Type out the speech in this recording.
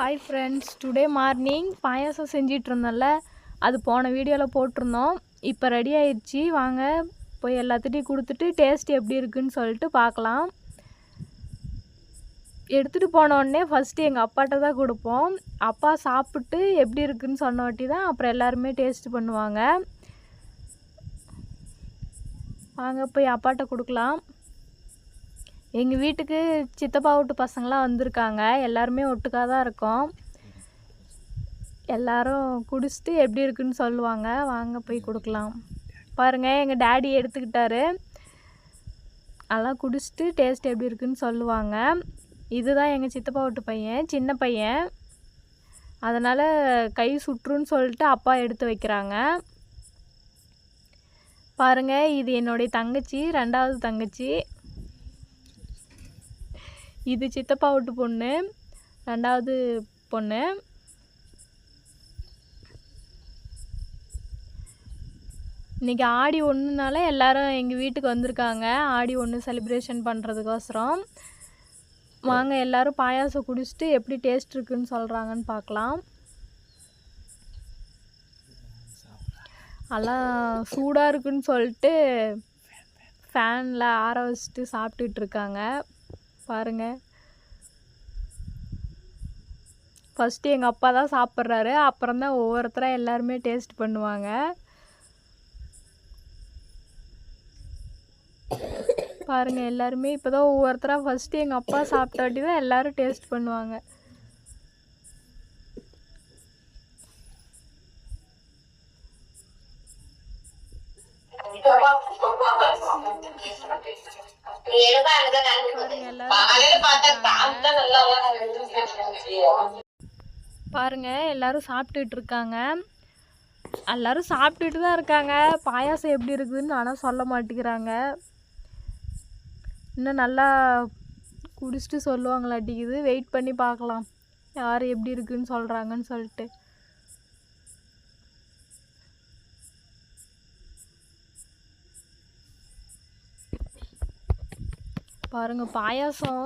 Hi friends today morning payasam செஞ்சிட்டு இருந்தோம்ல அது போன வீடியோவில் போட்டிருந்தோம். இப்போ ரெடி ஆயிடுச்சு. வாங்க போய் எல்லாத்துட்டையும் கொடுத்துட்டு டேஸ்ட் எப்படி இருக்குன்னு சொல்லிட்டு பார்க்கலாம். எடுத்துகிட்டு போனோடனே ஃபஸ்ட்டு எங்கள் அப்பாட்ட தான் கொடுப்போம். அப்பா சாப்பிட்டு எப்படி இருக்குன்னு சொன்னவாட்டி தான் அப்புறம் எல்லாருமே டேஸ்ட் பண்ணுவாங்க. வாங்க போய் அப்பாட்ட கொடுக்கலாம். எங்கள் வீட்டுக்கு சித்தப்பா வீட்டு பசங்களாம் வந்திருக்காங்க. எல்லாருமே ஒட்டுக்காக தான் இருக்கோம். எல்லாரும் குடிச்சிட்டு எப்படி இருக்குன்னு சொல்லுவாங்க. வாங்க போய் கொடுக்கலாம். பாருங்கள் எங்கள் டேடி எடுத்துக்கிட்டாரு. அதெல்லாம் குடிச்சிட்டு டேஸ்ட் எப்படி இருக்குன்னு சொல்லுவாங்க. இதுதான் எங்கள் சித்தப்பா வீட்டு பையன் சின்ன பையன். அதனால் கை சுற்றுன்னு சொல்லிட்டு அப்பா எடுத்து வைக்கிறாங்க. பாருங்கள் இது என்னுடைய தங்கச்சி ரெண்டாவது தங்கச்சி. இது சித்தப்பா வீட்டு பொண்ணு. ரெண்டாவது பொண்ணு. இன்றைக்கி ஆடி ஒன்றுனால எல்லாரும் எங்கள் வீட்டுக்கு வந்திருக்காங்க. ஆடி ஒன்று செலிப்ரேஷன் பண்ணுறதுக்கோசரம் வாங்க எல்லோரும் பாயாசம் குடிச்சிட்டு எப்படி டேஸ்ட் இருக்குன்னு சொல்கிறாங்கன்னு பார்க்கலாம் எல்லாம் சூடாக இருக்குன்னு சொல்லிட்டு ஃபேனில் ஆற வச்சுட்டு சாப்பிட்டுட்டு இருக்காங்க. பாருங்கள் ஃபஸ்ட்டு எங்கள் அப்பா தான் சாப்பிட்றாரு. அப்புறம் தான் ஒவ்வொருத்தராக எல்லாருமே டேஸ்ட் பண்ணுவாங்க. பாருங்கள் எல்லாருமே இப்போ தான் ஒவ்வொருத்தராக ஃபஸ்ட்டு எங்கள் அப்பா சாப்பிட்டாட்டி தான் எல்லோரும் டேஸ்ட் பண்ணுவாங்க. பாருங்க எல்லாரும் பாருங்க எல்லாரும் சாப்பிட்டுட்டு இருக்காங்க. எல்லாரும் சாப்பிட்டுட்டு தான் இருக்காங்க. பாயாசம் எப்படி இருக்குதுன்னு ஆனால் சொல்ல மாட்டேங்கிறாங்க. இன்னும் நல்லா குடிச்சிட்டு சொல்லுவாங்களாட்டிக்குது. வெயிட் பண்ணி பார்க்கலாம். யார் எப்படி இருக்குதுன்னு சொல்கிறாங்கன்னு சொல்லிட்டு. பாருங்கள் பாயாசம்